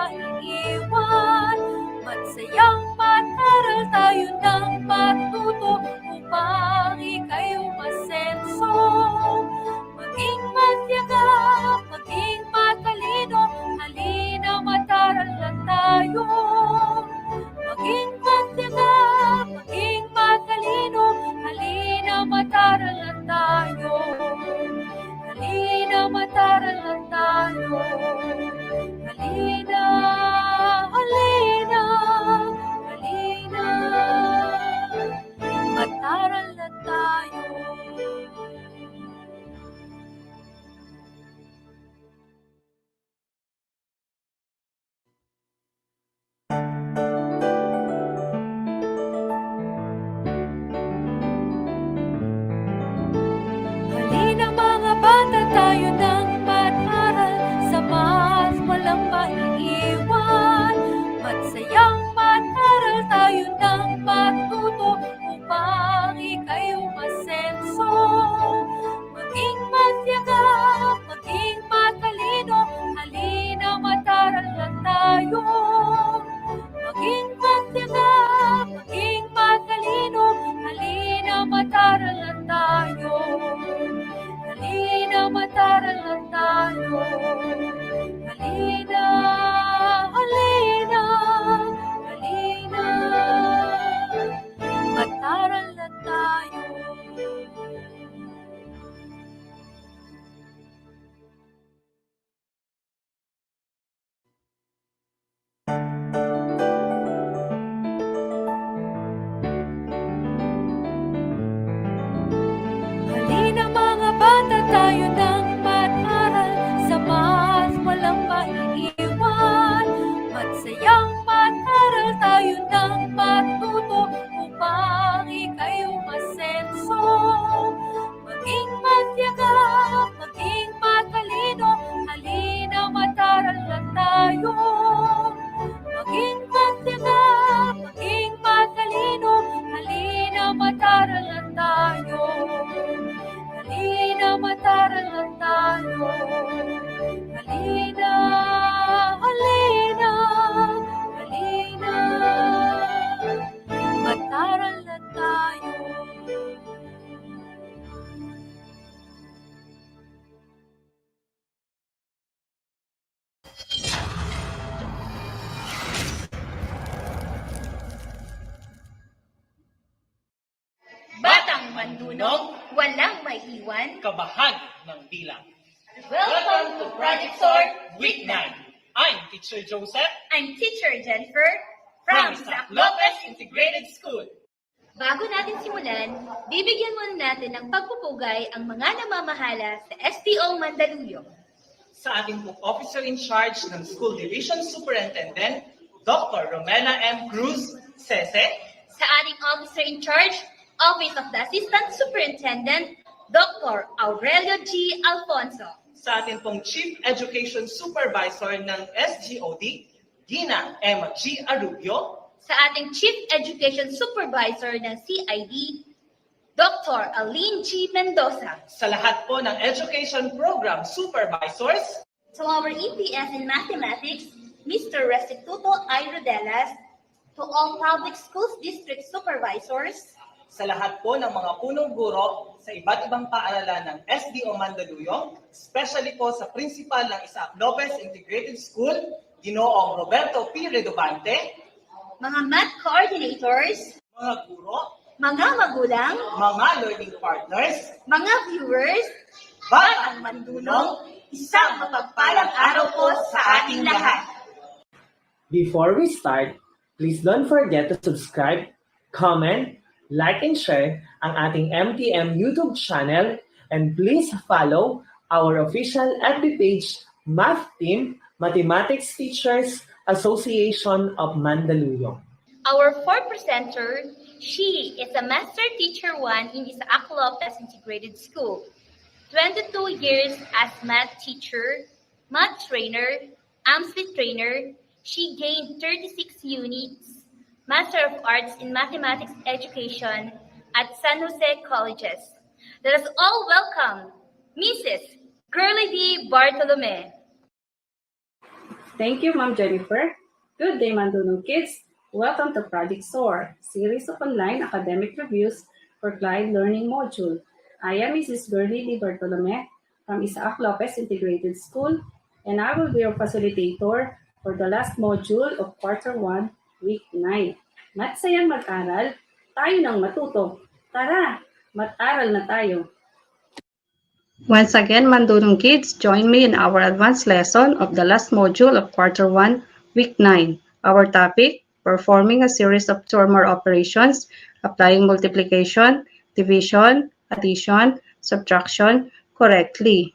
maiiwan Magsayang mag-aral tayo ng matuto Upang ika'y umasenso matarangan tayo. Halina. Tayo. Kabahan ng bilang. Welcome to Project Sword Week 9. I'm Teacher Joseph I'm Teacher Jennifer from Isaac Lopez Integrated School. Bago natin simulan, bibigyan muna natin ng pagpupugay ang mga namamahala sa STO Mandaluyong. Sa ating po officer in charge ng School Division Superintendent, Dr. Romela M. Cruz Sese, Sa ating Officer in Charge, Office of the Assistant Superintendent, Dr. Aurelio G. Alfonso. sa ating pong Chief Education Supervisor ng SGOD, Gina M. G. Arubio, Sa ating Chief Education Supervisor ng CID, Dr. Aline G. Mendoza. sa lahat po ng Education Program Supervisors, To our EPS in Mathematics, Mr. Restituto I. Rodelas, to all public schools district supervisors, sa lahat po ng mga punong guro sa iba't ibang paaralan ng SDO Mandaluyong, especially po sa principal ng Isaac Lopez Integrated School, Ginoong Roberto P. Redobante, mga math coordinators, mga guro, mga magulang, mga learning partners, mga viewers, batang mandunong, isang mapagpalang araw po sa ating lahat. Before we start, please don't forget to subscribe, comment, like, and share ang ating MTM YouTube channel and please follow our official FB page, Math Team Mathematics Teachers Association of Mandaluyong. Our fourth presenter, she is a Master Teacher 1 in Isaac Lopez Integrated School. 22 years as math teacher, math trainer, AMSLIT trainer, she gained 36 units, Master of Arts in Mathematics Education at San Jose Colleges. Let us all welcome Mrs. Girly D. Bartolome. Thank you, Ma'am Jennifer. Good day, Mandunong kids! Welcome to Project SOAR, series of online academic reviews for Glide Learning Module. I am Mrs. Berly Di Bartolome from Isaac Lopez Integrated School, and I will be your facilitator for the last module of Quarter 1, Week 9. Matsayang mag-aral, tayo nang matuto. Tara, mag-aral na tayo. Once again, Mandunong kids, join me in our advanced lesson of the last module of Quarter 1, Week 9. Our topic, performing a series of two or more operations, applying multiplication, division, addition, subtraction correctly.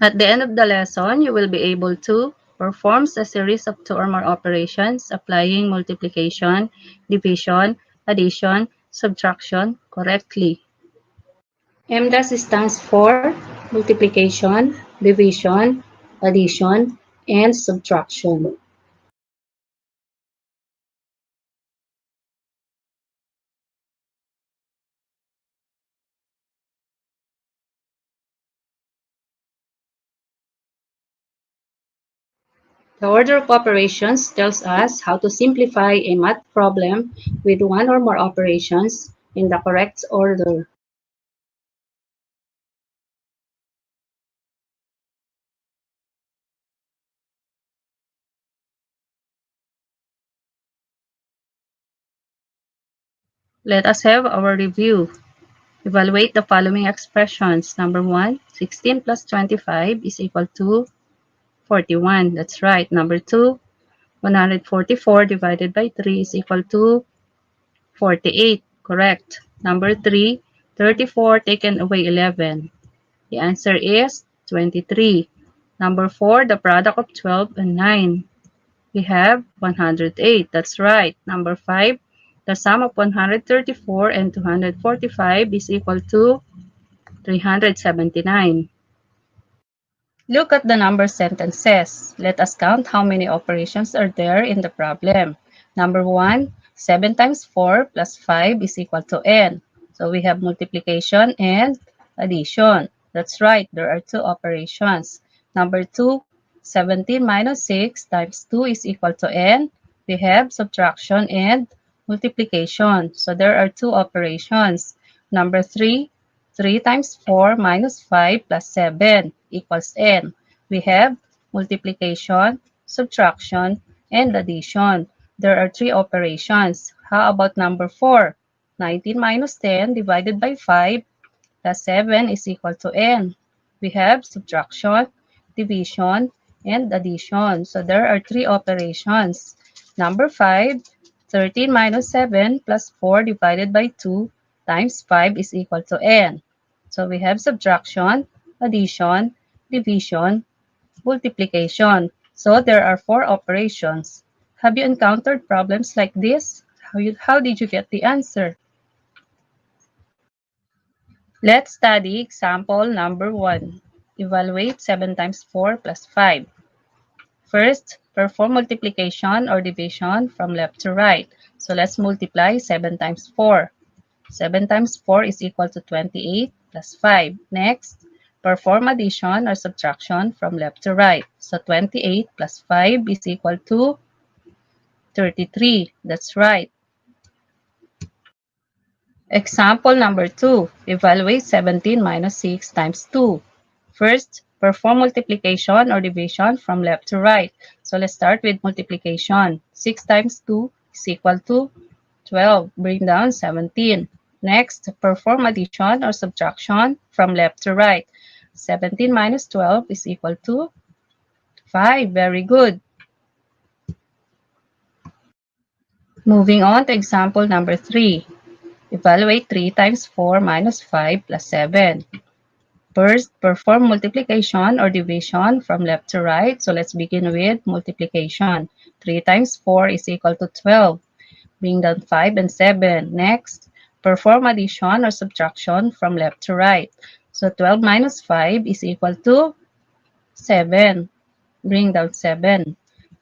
At the end of the lesson, you will be able to perform a series of two or more operations, applying multiplication, division, addition, subtraction correctly. MDAS stands for multiplication, division, addition, and subtraction. The order of operations tells us how to simplify a math problem with one or more operations in the correct order. Let us have our review. Evaluate the following expressions. Number one, 16 plus 25 is equal to 41. That's right. Number two, 144 divided by 3 is equal to 48. Correct. Number three, 34 taken away 11. The answer is 23. Number four, the product of 12 and 9. We have 108. That's right. Number five, the sum of 134 and 245 is equal to 379. Look at the number sentences. Let us count how many operations are there in the problem. Number one, 7 times 4 plus 5 is equal to n. So we have multiplication and addition. That's right, there are two operations. Number two, 17 minus 6 times 2 is equal to n. We have subtraction and multiplication. So there are two operations. Number 3, 3 times 4 minus 5 plus 7 equals n. We have multiplication, subtraction, and addition. There are three operations. How about number 4? 19 minus 10 divided by 5 plus 7 is equal to n. We have subtraction, division, and addition. So there are three operations. Number 5, 13 minus 7 plus 4 divided by 2 times 5 is equal to n. So we have subtraction, addition, division, multiplication. So there are four operations. Have you encountered problems like this? How, you, how did you get the answer? Let's study example number 1. Evaluate 7 times 4 plus 5. First, perform multiplication or division from left to right. So let's multiply 7 times 4. 7 times 4 is equal to 28 plus 5. Next, perform addition or subtraction from left to right. So 28 plus 5 is equal to 33. That's right. Example number 2. Evaluate 17 minus 6 times 2. First, perform multiplication or division from left to right. So let's start with multiplication. 6 times 2 is equal to 12. Bring down 17. Next, perform addition or subtraction from left to right. 17 minus 12 is equal to 5. Very good. Moving on to example number 3. Evaluate 3 times 4 minus 5 plus 7. First, perform multiplication or division from left to right. So let's begin with multiplication. 3 times 4 is equal to 12. Bring down 5 and 7. Next, perform addition or subtraction from left to right. So 12 minus 5 is equal to 7. Bring down 7.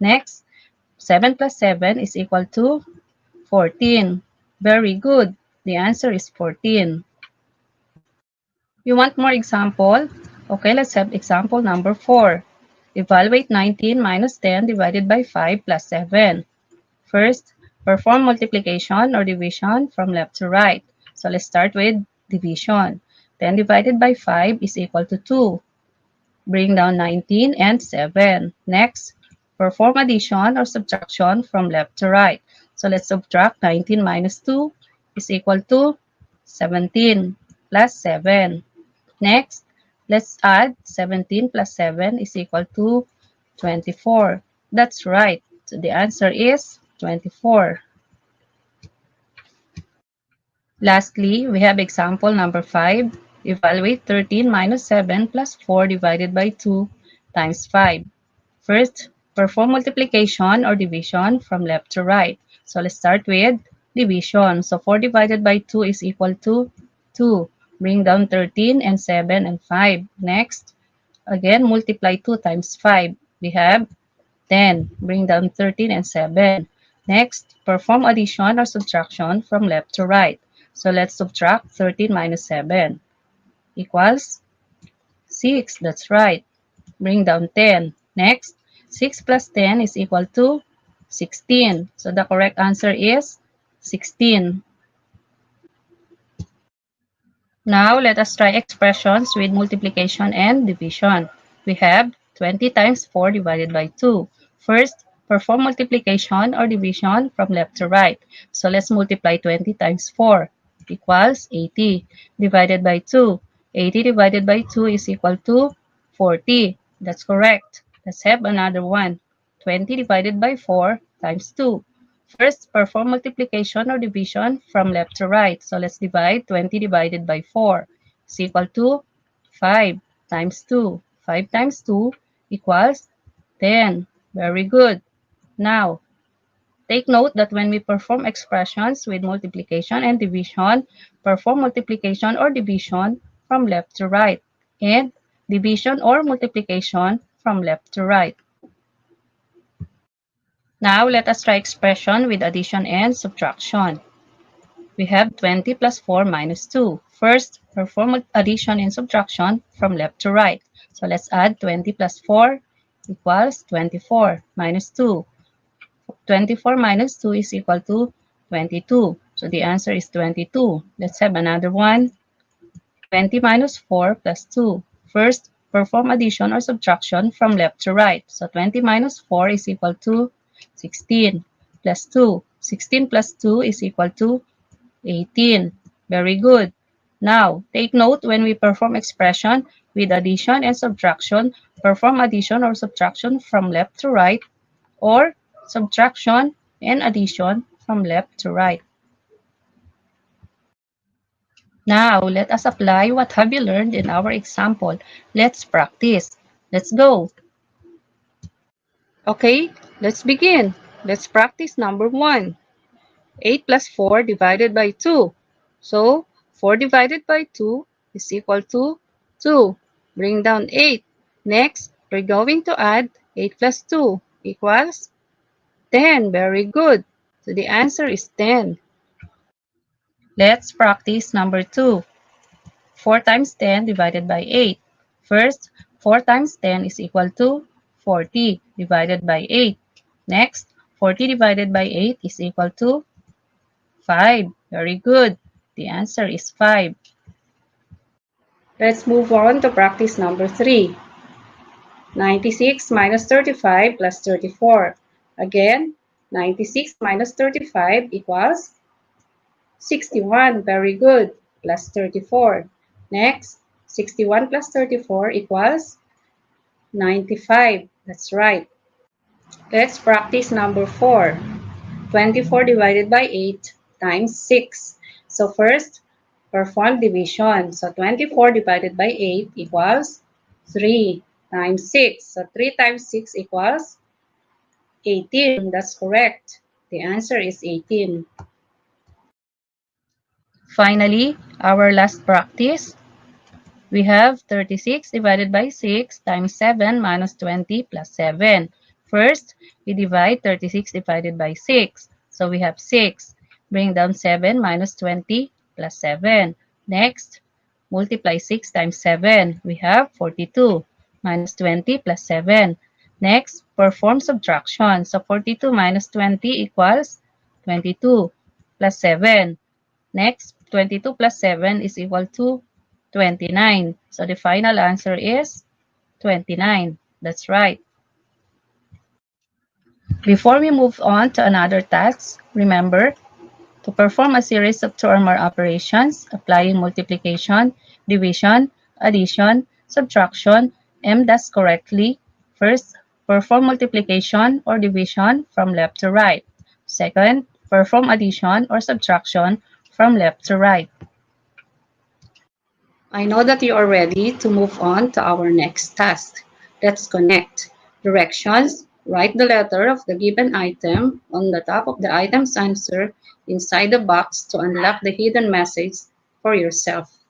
Next, 7 plus 7 is equal to 14. Very good. The answer is 14. You want more example? Okay, let's have example number 4. Evaluate 19 minus 10 divided by 5 plus 7. First, perform multiplication or division from left to right. So let's start with division. 10 divided by 5 is equal to 2. Bring down 19 and 7. Next, perform addition or subtraction from left to right. So let's subtract 19 minus 2 is equal to 17 plus 7. Next, let's add 17 plus 7 is equal to 24. That's right. So the answer is 24. Lastly, we have example number 5. Evaluate 13 minus 7 plus 4 divided by 2 times 5. First, perform multiplication or division from left to right. So let's start with division. So 4 divided by 2 is equal to 2. Bring down 13 and 7 and 5. Next, again, multiply 2 times 5. We have 10. Bring down 13 and 7. Next, perform addition or subtraction from left to right. So let's subtract 13 minus 7 equals 6. That's right. Bring down 10. Next, 6 plus 10 is equal to 16. So the correct answer is 16. Now, let us try expressions with multiplication and division. We have 20 times 4 divided by 2. First, perform multiplication or division from left to right. So let's multiply 20 times 4 equals 80 divided by 2. 80 divided by 2 is equal to 40. That's correct. Let's have another one. 20 divided by 4 times 2. First, perform multiplication or division from left to right. So let's divide 20 divided by 4 is equal to 5 times 2. 5 times 2 equals 10. Very good. Now, take note that when we perform expressions with multiplication and division, perform multiplication or division from left to right and division or multiplication from left to right. Now, let us try expression with addition and subtraction. We have 20 plus 4 minus 2. First, perform addition and subtraction from left to right. So let's add 20 plus 4 equals 24 minus 2. 24 minus 2 is equal to 22. So the answer is 22. Let's have another one. 20 minus 4 plus 2. First, perform addition or subtraction from left to right. So 20 minus 4 is equal to 16 plus 2. 16 plus 2 is equal to 18. Very good. Now, take note when we perform expression with addition and subtraction, perform addition or subtraction from left to right or subtraction and addition from left to right. Now, let us apply what have you learned in our example. Let's practice. Let's go. Okay, let's begin. Let's practice number 1. 8 plus 4 divided by 2. So, 4 divided by 2 is equal to 2. Bring down 8. Next, we're going to add 8 plus 2 equals 10. Very good. So the answer is 10. Let's practice number 2. 4 times 10 divided by 8. First, 4 times 10 is equal to 40 divided by 8. Next, 40 divided by 8 is equal to 5. Very good. The answer is 5. Let's move on to practice number 3. 96 minus 35 plus 34. Again, 96 minus 35 equals 61. Very good. Plus 34. Next, 61 plus 34 equals 95. That's right. Let's practice number 4. 24 divided by 8 times 6. So first, perform division. So 24 divided by 8 equals 3 times 6. So 3 times 6 equals 18. That's correct. The answer is 18. Finally, our last practice. We have 36 divided by 6 times 7 minus 20 plus 7. First, we divide 36 divided by 6. So we have 6. Bring down 7 minus 20 plus 7. Next, multiply 6 times 7. We have 42 minus 20 plus 7. Next, perform subtraction. So 42 minus 20 equals 22 plus 7. Next, 22 plus 7 is equal to 29. So the final answer is 29. That's right. Before we move on to another task, remember to perform a series of two or more operations applying multiplication, division, addition, subtraction, MDAS correctly. First, perform multiplication or division from left to right. Second, perform addition or subtraction from left to right. I know that you are ready to move on to our next task. Let's connect. Directions. Write the letter of the given item on the top of the item's answer inside the box to unlock the hidden message for yourself.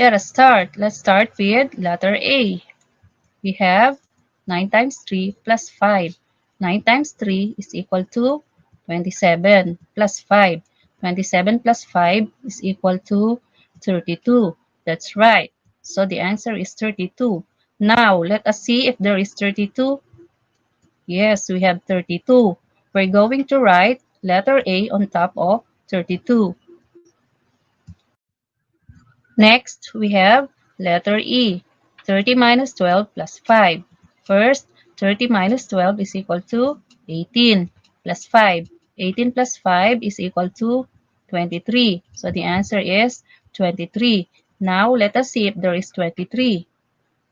Let us start. Let's start with letter A. We have 9 times 3 plus 5. 9 times 3 is equal to 27 plus 5. 27 plus 5 is equal to 32. That's right. So the answer is 32. Now, let us see if there is 32. Yes, we have 32. We're going to write letter A on top of 32. Next, we have letter E. 30 minus 12 plus 5. First, 30 minus 12 is equal to 18 plus 5. 18 plus 5 is equal to 23. So the answer is 23. Now, let us see if there is 23.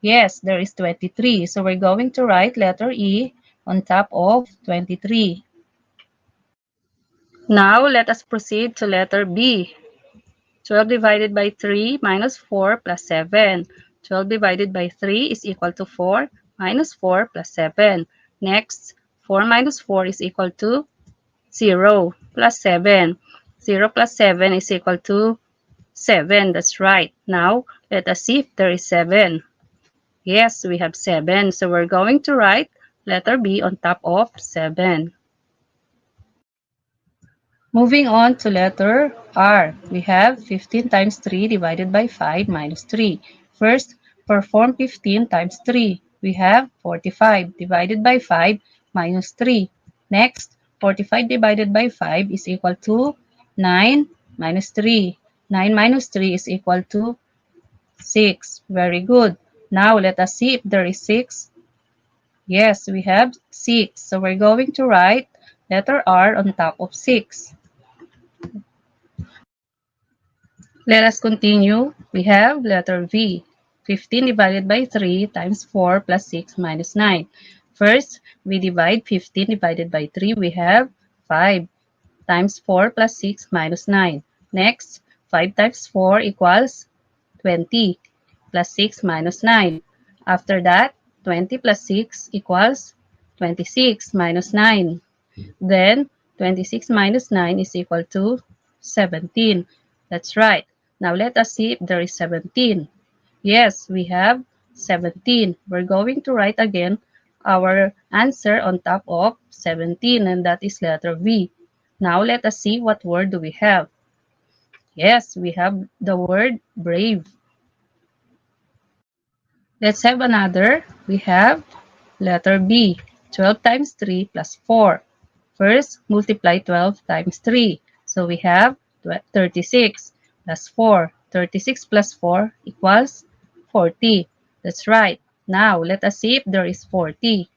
Yes, there is 23. So we're going to write letter E on top of 23. Now, let us proceed to letter B. 12 divided by 3 minus 4 plus 7. 12 divided by 3 is equal to 4 minus 4 plus 7. Next, 4 minus 4 is equal to 0 plus 7. 0 plus 7 is equal to 7. That's right. Now, let us see if there is 7. Yes, we have 7. So we're going to write letter B on top of 7. Moving on to letter R, we have 15 times 3 divided by 5 minus 3. First, perform 15 times 3. We have 45 divided by 5 minus 3. Next, 45 divided by 5 is equal to 9 minus 3. 9 minus 3 is equal to 6. Very good. Now, let us see if there is 6. Yes, we have 6. So we're going to write letter R on top of 6. Let us continue. We have letter V. 15 divided by 3 times 4 plus 6 minus 9. First, we divide 15 divided by 3. We have 5 times 4 plus 6 minus 9. Next, 5 times 4 equals 20 plus 6 minus 9. After that, 20 plus 6 equals 26 minus 9. Then, 26 minus 9 is equal to 17. That's right. Now, let us see if there is 17. Yes, we have 17. We're going to write again our answer on top of 17, and that is letter V. Now, let us see what word do we have. Yes, we have the word brave. Let's have another. We have letter B. 12 times 3 plus 4. First, multiply 12 times 3. So we have 36 plus 4. 36 plus 4 equals 40. That's right. Now, let us see if there is 40.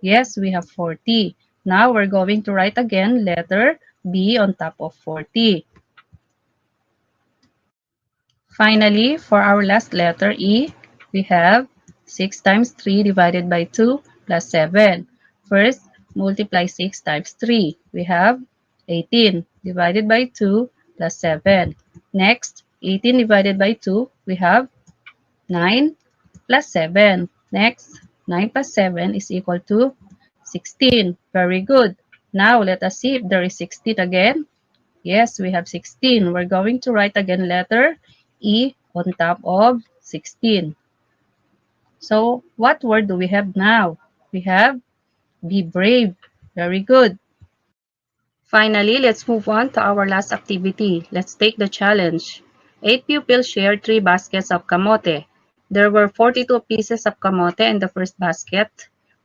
Yes, we have 40. Now, we're going to write again letter B on top of 40. Finally, for our last letter E, we have 6 times 3 divided by 2 plus 7. First, multiply 6 times 3. We have 18 divided by 2 plus 7. Next, 18 divided by 2, we have 9 plus 7. Next, 9 plus 7 is equal to 16. Very good. Now, let us see if there is 16 again. Yes, we have 16. We're going to write again letter E on top of 16. So, what word do we have now? We have be brave. Very good. Finally, let's move on to our last activity. Let's take the challenge. Eight pupils shared three baskets of kamote. There were 42 pieces of kamote in the first basket,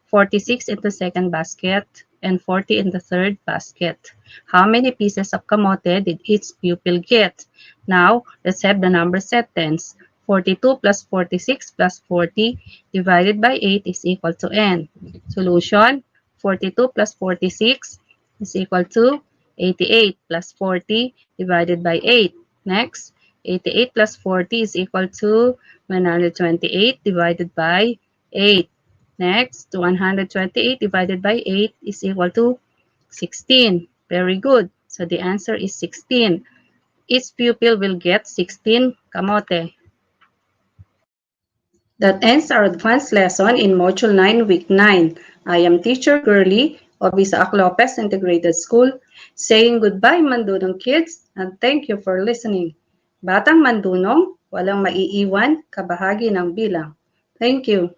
46 in the second basket, and 40 in the third basket. How many pieces of kamote did each pupil get? Now, let's have the number sentence. 42 plus 46 plus 40 divided by 8 is equal to n. Solution, 42 plus 46 is equal to 88 plus 40 divided by 8. Next, 88 plus 40 is equal to 128 divided by 8. Next, 128 divided by 8 is equal to 16. Very good. So the answer is 16. Each pupil will get 16 kamote. That ends our advanced lesson in Module 9, Week 9. I am Teacher Girly of Isaac Lopez Integrated School saying goodbye Mandunong kids and thank you for listening. Batang Mandunong, walang maiiwan, kabahagi ng bilang. Thank you.